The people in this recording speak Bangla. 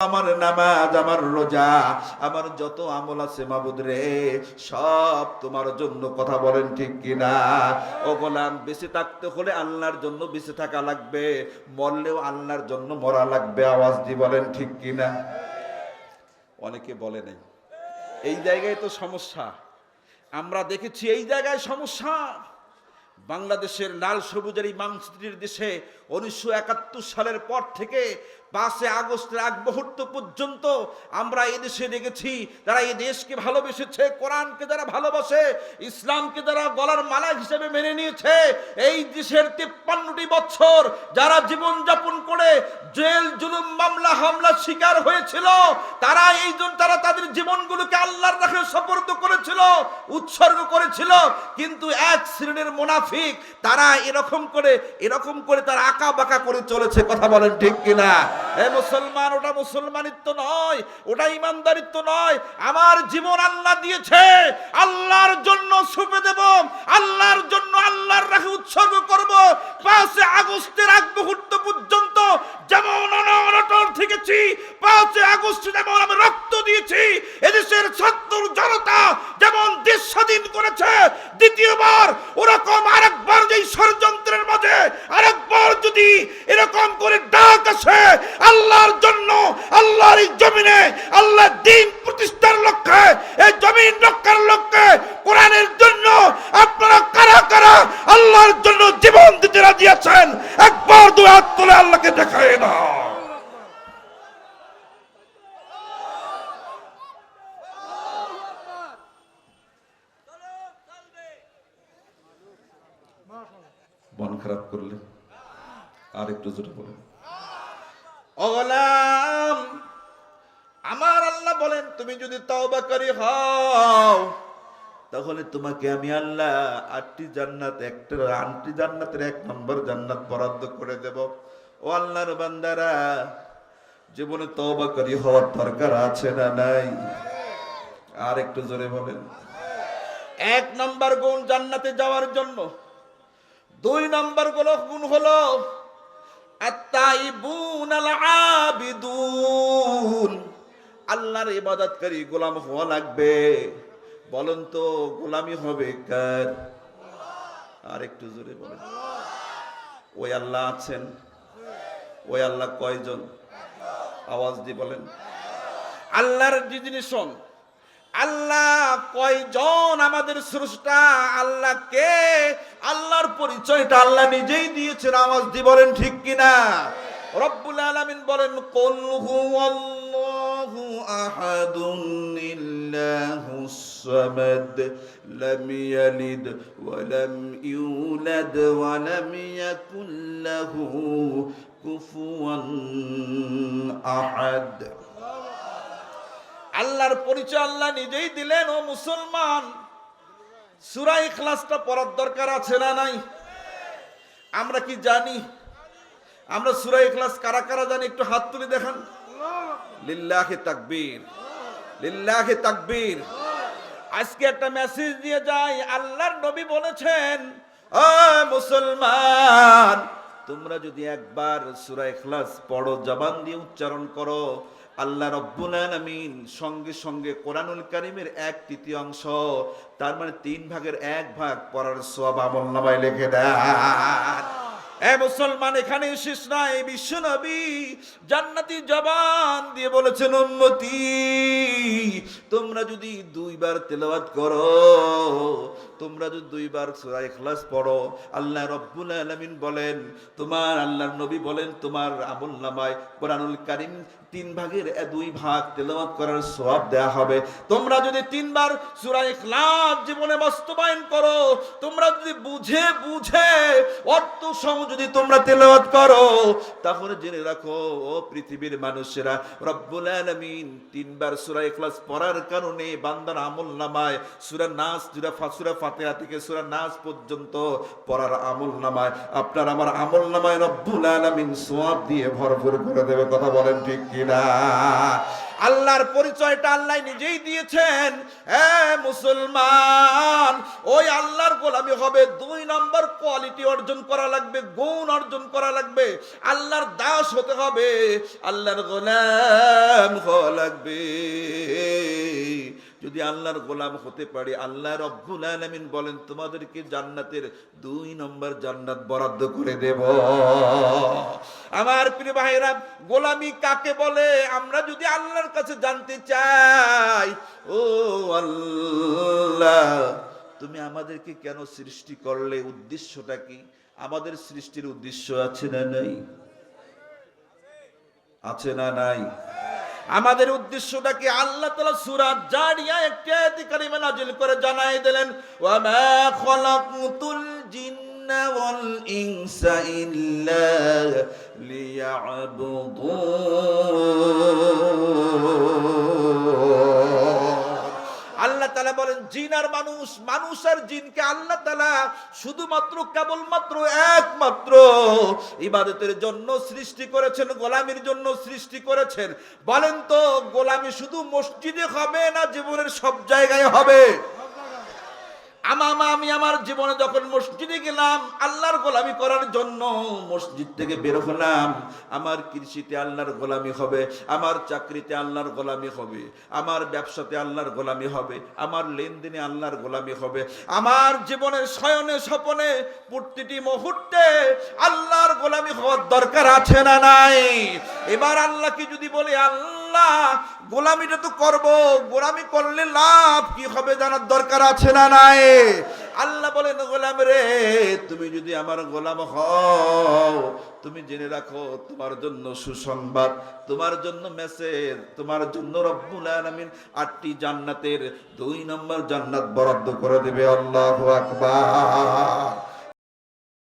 আমার নামাজ, আমার রোজা, আমার যত আমল আছে মাবুদ রে, সব তোমার জন্য কথা বলেন ঠিক কিনা? ও গোলাম, বেঁচে থাকতে হলে আল্লাহর জন্য বেঁচে থাকা লাগবে, মরলেও আল্লাহর জন্য মরা লাগবে, আওয়াজ দিয়ে বলেন ঠিক কিনা? অনেকে বলে নাই। এই জায়গায় তো সমস্যা। আমরা দেখেছি এই জায়গায় সমস্যা। বাংলাদেশের লাল সবুজের এই মাংসটির দেশে উনিশশো একাত্তর সালের পর থেকে পাঁচে আগস্টের আগ মুহূর্ত পর্যন্ত আমরা এই দেশে দেখেছি, যারা এই দেশকে ভালোবেসেছে, কোরআনকে যারা ভালোবাসে, ইসলামকে যারা গলার মালা হিসেবে মেনে নিয়েছে, এই দেশের তিপ্পান্নটি বছর যারা জীবন যাপন করে জেল, জুলুম, মামলা হামলা শিকার হয়েছিল, তারা এই জন্য তারা তাদের জীবনগুলোকে আল্লাহর রাখে সপর্দ করেছিল, উৎসর্গ করেছিল, কিন্তু এক শ্রেণির মুনাফিক, তারা এরকম করে এরকম করে তারা আঁকা বাঁকা করে চলেছে, কথা বলেন ঠিক কিনা? এ মুসলমান, ওটা মুসলমানিত্ব নয়, ওটা ইমানদারিত্ব নয়। আমার জীবন আল্লাহ দিয়েছে, আল্লাহর জন্য সুপে দেব, আল্লাহর জন্য আল্লাহর রাখে উৎসর্গ করব। পাঁচে আগস্টের আগ মুহূর্ত পর্যন্ত যেমন অনটন থেকেছি পাঁচে আগস্ট যেমন আমি রক্ত দিয়েছি এদেশের ছাত্র জনতা যেমন দেশ স্বাধীন করেছে দ্বিতীয়বার ওরকম আরেকবার যেই ষড়যন্ত্রের মাঝে আরেকবার যদি এরকম করে ডাক আসে আল্লাহর জন্য আল্লাহর এই জমিনে আল্লাহ দিন প্রতিষ্ঠার লক্ষ্যে এই জমিন রক্ষার লক্ষ্যে কোরআনের জন্য আপনারা কারা কারা আল্লাহর জন্য জীবন দিতে রাজি আছেন একবার দু হাত তুলে আল্লাহকে দেখায় না মন খারাপ করলে আর একটু জোরে বলেন। অগলাম আমার আল্লাহ বলেন তুমি যদি তওবাকারী হও তাহলে তোমাকে আমি আল্লাহ আটটি জান্নাত একটা আটটি জান্নাতের এক নম্বর জান্নাত বরাদ্দ করে দেব। ও আল্লাহর বান্দারা জীবনে তওবাকারী হওয়ার দরকার আছে না নাই? আর একটু জোরে বলেন। এক নম্বর গুণ জান্নাতে যাওয়ার জন্য দুই নম্বরগুলো গুণ হলো আল্লাহর ইবাদতকারী গোলাম হওয়া লাগবে। বলেন তো, গোলামি হবে কার? আর একটু জোরে বলেন। ওই আল্লাহ আছেন? ওই আল্লাহ কয়জন? আওয়াজ দিয়ে বলেন। আল্লাহর যে জিনিস শোন আল্লাহ কয়জন আমাদের স্রষ্টা? আল্লাহ কে? আল্লাহর পরিচয়টা আল্লাহ নিজেই দিয়েছেন, আওয়াজ দিয়ে বলেন ঠিক কিনা? রব্বুল আলামিন বলেন, কুল হুয়াল্লাহু আহাদুন ইল্লাহুস সামাদ, লাম ইয়ালিদ ওয়া লাম ইউলাদ ওয়া লাম ইয়াকুল লাহু কুফুয়ান আহাদ. আল্লাহর পরিচয় আল্লাহ নিজেই দিলেন, ও মুসলমান। সুরা ইখলাসটা পড়ার দরকার আছে না নাই? আমরা কি জানি? আমরা সুরা ইখলাস কারা কারা জানি? একটু হাত তুলে দেখান। লিল্লাহি তাকবীর। লিল্লাহি তাকবীর। আজকে একটা মেসেজ দিয়ে যাই। আল্লাহর নবী বলেছেন ও মুসলমান, তোমরা যদি একবার সূরা ইখলাস পড়ো, জবান দিয়ে উচ্চারণ করো আল্লাহ রব্বুল আলমিন সঙ্গে সঙ্গে কোরআনুল করিমের এক তৃতীয় অংশ তার মানে তিন ভাগের এক ভাগ পড়ার আমল নামায় লিখে দেন। এ মুসলমান এখানে শেষ নাই বিশ্ব নবী। জান্নাতি জবান দিয়ে বলেছেন, উম্মতি, তোমরা যদি দুইবার তেলাওয়াত করো, তোমরা যদি দুইবার সূরা ইখলাস পড়ো, আল্লাহ রব্বুল আলামিন বলেন, তোমার আল্লাহর নবী বলেন, তোমার আমল নামায় কোরআনুল কারীম তিন ভাগের দুই ভাগ তেলাওয়াত করার সওয়াব দেয়া হবে। তোমরা যদি তিনবার সূরা ইখলাস জীবনে বাস্তবায়ন করো, তোমরা যদি বুঝে বুঝে অর্থ সহ যদি তোমরা তেলাওয়াত করো, তাহলে জেনে রাখো, ও পৃথিবীর মানুষেরা, রব্বুল আলামিন তিনবার সূরা ইখলাস পড়ার কারণে বান্দার আমল নামায়, সূরা নাস, সূরা ফা- সূরা ফাতিহা থেকে সূরা নাস পর্যন্ত পড়ার আমল নামায়। আপনার আমার আমল নামায় রব্বুল আলামিন সওয়াব দিয়ে ভরপুর করে দেবে, কথা বলেন ঠিক কিনা? আল্লাহর পরিচয়টা আল্লাহ নিজেই দিয়েছেন। হ্যাঁ মুসলমান, ওই আল্লাহর গোলামি হবে, দুই নম্বর কোয়ালিটি অর্জন করা লাগবে, গুণ অর্জন করা লাগবে, আল্লাহর দাস হতে হবে, আল্লাহর গোলাম হওয়া লাগবে। যদি আল্লাহর গোলাম হতে পারে, আল্লাহ রব্বুল আলামিন বলেন, তোমাদেরকে জান্নাতের দুই নম্বর জান্নাত বরাদ্দ করে দেব। ভাইরা গোলামি কাকে বলে? আমরা যদি আল্লাহর কাছে জানতে চাই, ও আল্লাহ, তুমি আমাদেরকে কেন সৃষ্টি করলে? উদ্দেশ্যটা কি? আমাদের সৃষ্টির উদ্দেশ্য আছে না নাই? আছে না নাই? আমাদের উদ্দেশ্যটা কি? আল্লাহ তাআলা সূরা জারিয়া একটি আয়াত কারিমা নাযিল করে জানাই দিলেন ওয়া মা খালাকতুল জিন্না ওয়াল ইনসা ইল্লা আল্লাহ তালা বলেন, জিন আর মানুষ মানুষ আর জিনকে আল্লাহ তালা শুধুমাত্র, কেবলমাত্র একমাত্র ইবাদতের জন্য সৃষ্টি করেছেন, গোলামির জন্য সৃষ্টি করেছেন। বলেন তো, গোলামি শুধু মসজিদে হবে না জীবনের সব জায়গায় হবে? আমা আমি আমার জীবনে যখন মসজিদে গেলাম, আল্লাহর গোলামি করার জন্য মসজিদ থেকে বের হলাম। আমার কৃষিতে আল্লাহর গোলামি হবে, আমার চাকরিতে আল্লাহর গোলামি হবে, আমার ব্যবসাতে আল্লাহর গোলামি হবে, আমার লেনদেনে আল্লাহর গোলামি হবে। আমার জীবনের শয়নে স্বপনে প্রতিটি মুহূর্তে আল্লাহর গোলামি হওয়ার দরকার আছে না নাই? এবার আল্লাহকে যদি বলি আল্লাহ গোলামিটা তো করব, গোলামি করলে লাভ কি হবে জানার দরকার আছে না নাই? আল্লাহ বলেন, গোলাম রে, তুমি যদি আমার গোলাম হও, তুমি জেনে রাখো, তোমার জন্য সুসংবাদ, তোমার জন্য মেসেজ তোমার জন্য রব্বুল আলামিন আটটি জান্নাতের দুই নম্বর জান্নাত বরাদ্দ করে দেবে আল্লাহু আকবার।